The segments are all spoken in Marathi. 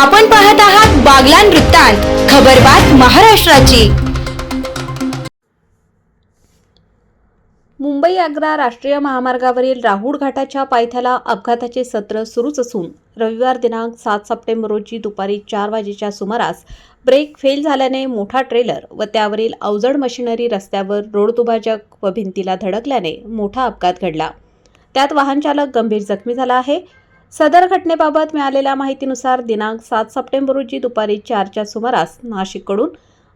आपण पाहत आहात बागलान वृत्तांत खबरबात महाराष्ट्राची. मुंबई आग्रा राष्ट्रीय महामार्गावरील राहुळ घाटाच्या पायथ्याला अपघाताचे सत्र सुरूच असून रविवार दिनांक सात सप्टेंबर रोजी दुपारी चार वाजेच्या सुमारास ब्रेक फेल झाल्याने मोठा ट्रेलर व त्यावरील अवजड मशिनरी रस्त्यावर रोड दुभाजक व भिंतीला धडकल्याने मोठा अपघात घडला. त्यात वाहनचालक गंभीर जखमी झाला आहे. सदर घटनेबाबत मिळालेल्या माहितीनुसार दिनांक सात सप्टेंबर रोजी दुपारी चारच्या सुमारास नाशिककडून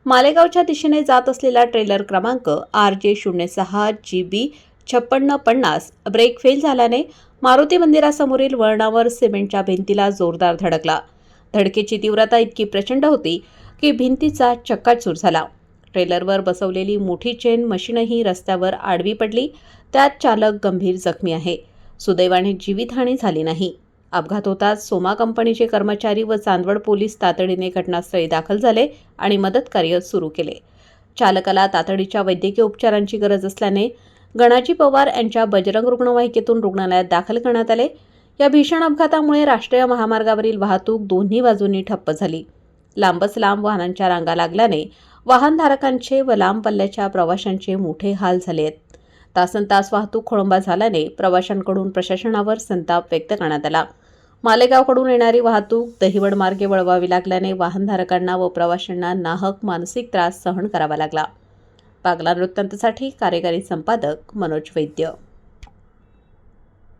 मालेगावच्या दिशेने जात असलेला ट्रेलर क्रमांक आर जे शून्य सहा जी बी छप्पन्न पन्नास ब्रेक फेल झाल्याने मारुती मंदिरासमोरील वळणावर सिमेंटच्या भिंतीला जोरदार धडकला. धडकेची तीव्रता इतकी प्रचंड होती की भिंतीचा चक्काचूर झाला. ट्रेलरवर बसवलेली मोठी चेन मशीनही रस्त्यावर आडवी पडली. त्यात चालक गंभीर जखमी आहे. सुदैवाने जीवितहानी झाली नाही. अपघात होताच सोमा कंपनीचे कर्मचारी व चांदवड पोलीस तातडीने घटनास्थळी दाखल झाले आणि मदत कार्य सुरू केले. चालकाला तातडीच्या वैद्यकीय उपचारांची गरज असल्याने गणाजी पवार यांच्या बजरंग रुग्णवाहिकेतून रुग्णालयात दाखल करण्यात आले. या भीषण अपघातामुळे राष्ट्रीय महामार्गावरील वाहतूक दोन्ही बाजूंनी ठप्प झाली. लांबच लांब वाहनांच्या रांगा लागल्याने वाहनधारकांचे व लांब पल्ल्याच्या प्रवाशांचे मोठे हाल झाले आहेत. तासन तास वाहतूक खोळंबा झाल्याने प्रवाशांकडून प्रशासनावर संताप व्यक्त करण्यात आला. मालेगावकडून येणारी वाहतूक दहिवड मार्गे वळवावी लागल्याने वाहनधारकांना व प्रवाशांना नाहक मानसिक त्रास सहन करावा लागला. पागला वृत्तांतसाठी कार्यकारी संपादक मनोज वैद्य.